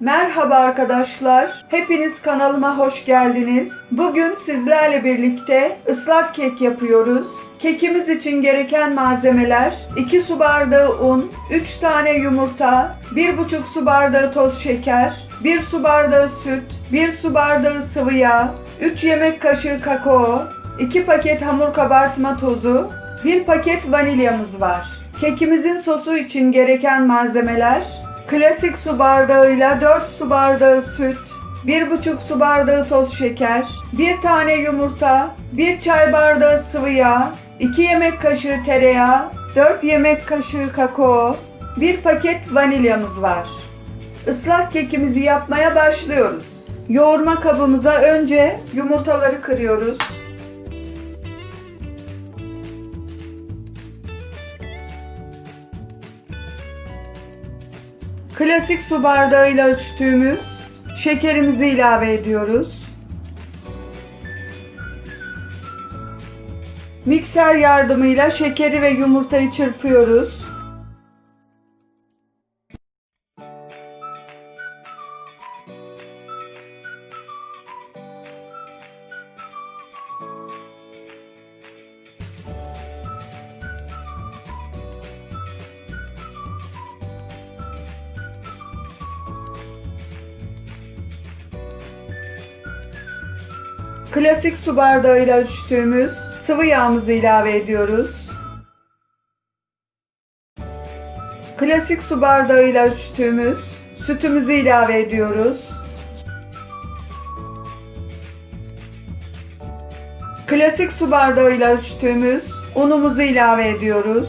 Merhaba arkadaşlar. Hepiniz kanalıma hoş geldiniz. Bugün sizlerle birlikte ıslak kek yapıyoruz. Kekimiz için gereken malzemeler 2 su bardağı un, 3 tane yumurta, 1,5 su bardağı toz şeker, 1 su bardağı süt, 1 su bardağı sıvı yağ, 3 yemek kaşığı kakao, 2 paket hamur kabartma tozu, 1 paket vanilyamız var. Kekimizin sosu için gereken malzemeler klasik su bardağıyla 4 su bardağı süt, 1,5 su bardağı toz şeker, 1 tane yumurta, 1 çay bardağı sıvı yağ, 2 yemek kaşığı tereyağı, 4 yemek kaşığı kakao, 1 paket vanilyamız var. Islak kekimizi yapmaya başlıyoruz. Yoğurma kabımıza önce yumurtaları kırıyoruz. Klasik su bardağıyla ölçtüğümüz şekerimizi ilave ediyoruz. Mikser yardımıyla şekeri ve yumurtayı çırpıyoruz. Klasik su bardağıyla ölçtüğümüz sıvı yağımızı ilave ediyoruz. Klasik su bardağıyla ölçtüğümüz sütümüzü ilave ediyoruz. Klasik su bardağıyla ölçtüğümüz unumuzu ilave ediyoruz.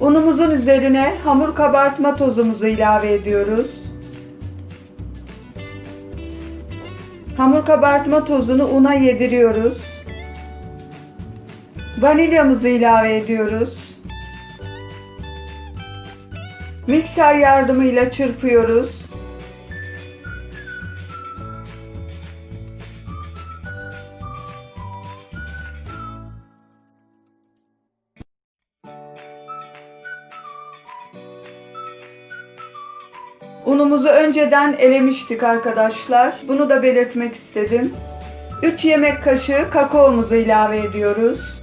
Unumuzun üzerine hamur kabartma tozumuzu ilave ediyoruz. Hamur kabartma tozunu una yediriyoruz. Vanilyamızı ilave ediyoruz. Mikser yardımıyla çırpıyoruz. Unumuzu önceden elemiştik arkadaşlar. Bunu da belirtmek istedim. 3 yemek kaşığı kakaomuzu ilave ediyoruz.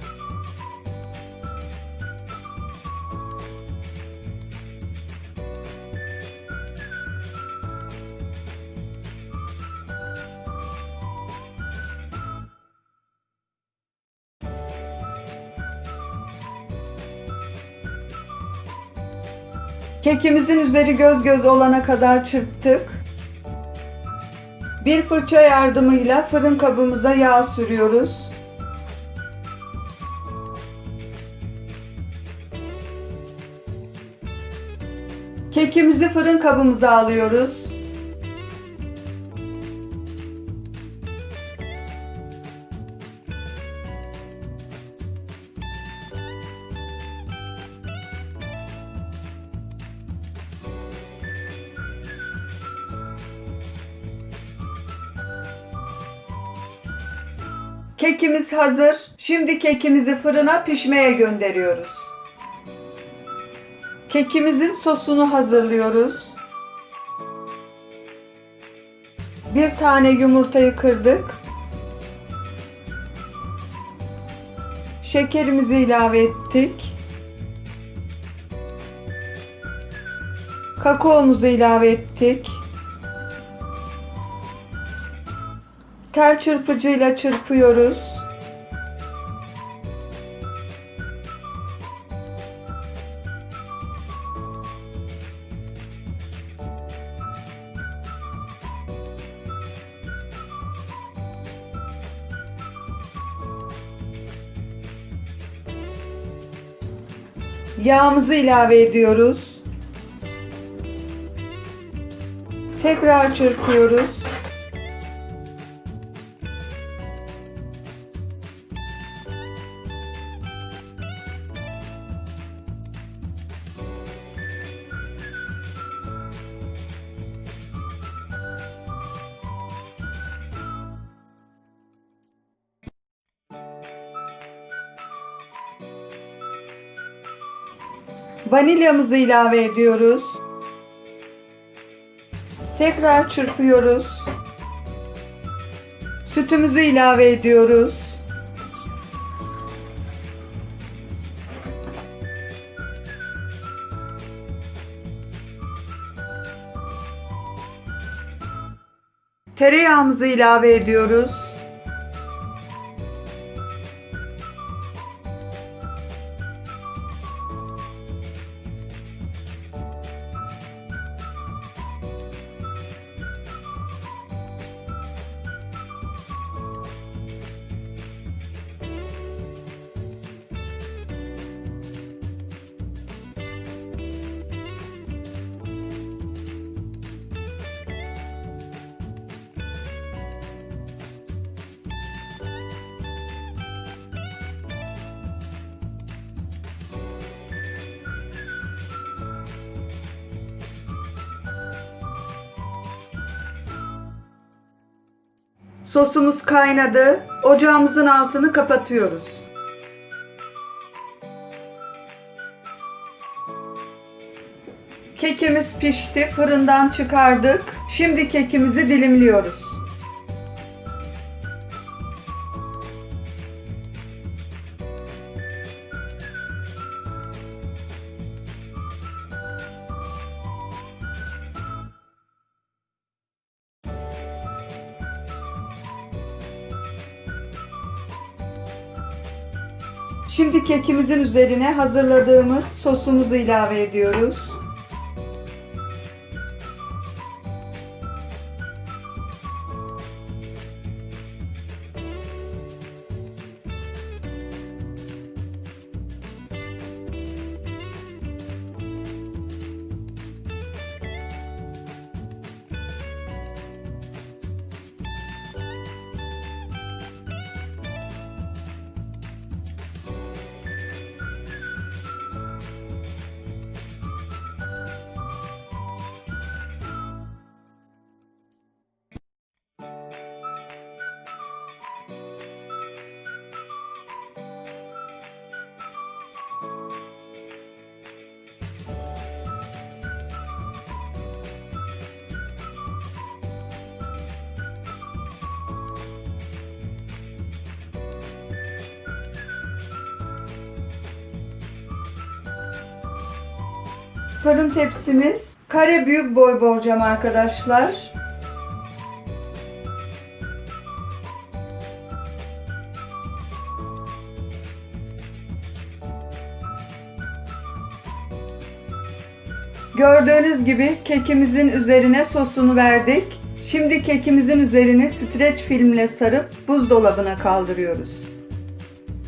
Kekimizin üzeri göz göz olana kadar çırptık. Bir fırça yardımıyla fırın kabımıza yağ sürüyoruz. Kekimizi fırın kabımıza alıyoruz. Kekimiz hazır. Şimdi kekimizi fırına pişmeye gönderiyoruz. Kekimizin sosunu hazırlıyoruz. Bir tane yumurtayı kırdık. Şekerimizi ilave ettik. Kakaomuzu ilave ettik. Tel çırpıcıyla çırpıyoruz. Yağımızı ilave ediyoruz. Tekrar çırpıyoruz. Vanilyamızı ilave ediyoruz. Tekrar çırpıyoruz. Sütümüzü ilave ediyoruz. Tereyağımızı ilave ediyoruz. Sosumuz kaynadı. Ocağımızın altını kapatıyoruz. Kekimiz pişti. Fırından çıkardık. Şimdi kekimizi dilimliyoruz. Şimdi kekimizin üzerine hazırladığımız sosumuzu ilave ediyoruz. Fırın tepsimiz kare büyük boy borcam arkadaşlar. Gördüğünüz gibi kekimizin üzerine sosunu verdik. Şimdi kekimizin üzerini streç filmle sarıp buzdolabına kaldırıyoruz.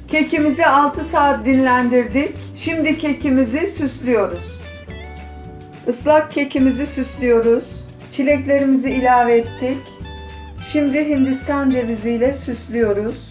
Kekimizi 6 saat dinlendirdik. Şimdi kekimizi süslüyoruz. Islak kekimizi süslüyoruz. Çileklerimizi ilave ettik. Şimdi Hindistan ceviziyle süslüyoruz.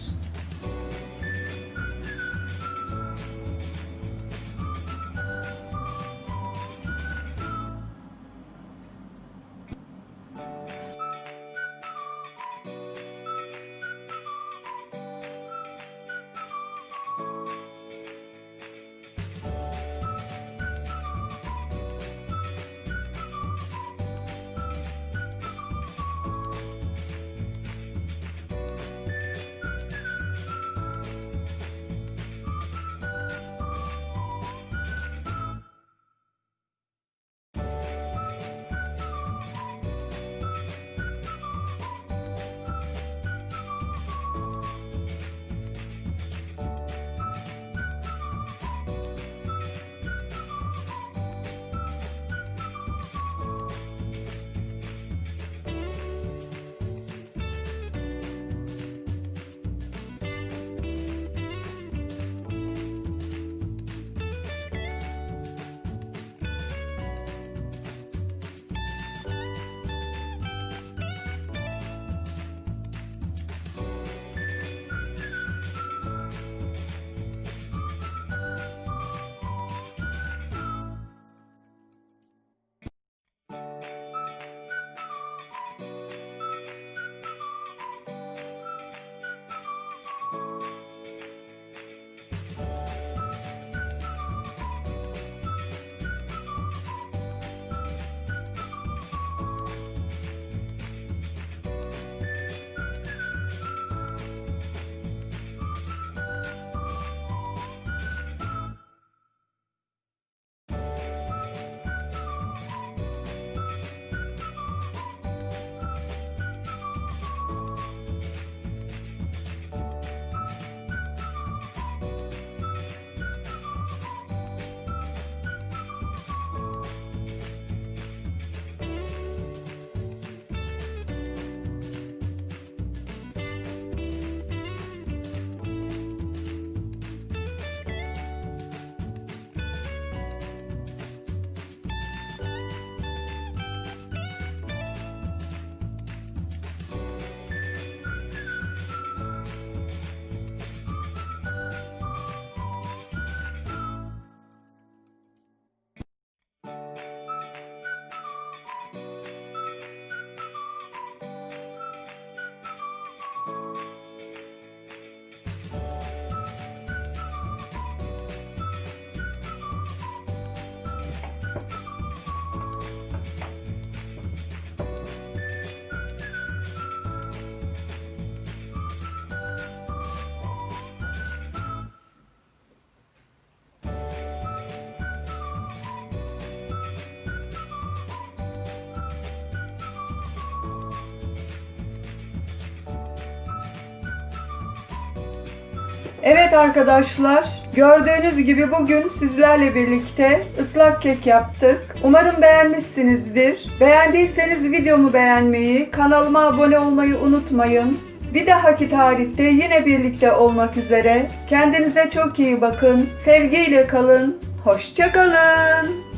Evet arkadaşlar, gördüğünüz gibi bugün sizlerle birlikte ıslak kek yaptık. Umarım beğenmişsinizdir. Beğendiyseniz videomu beğenmeyi, kanalıma abone olmayı unutmayın. Bir dahaki tarifte yine birlikte olmak üzere. Kendinize çok iyi bakın. Sevgiyle kalın. Hoşçakalın.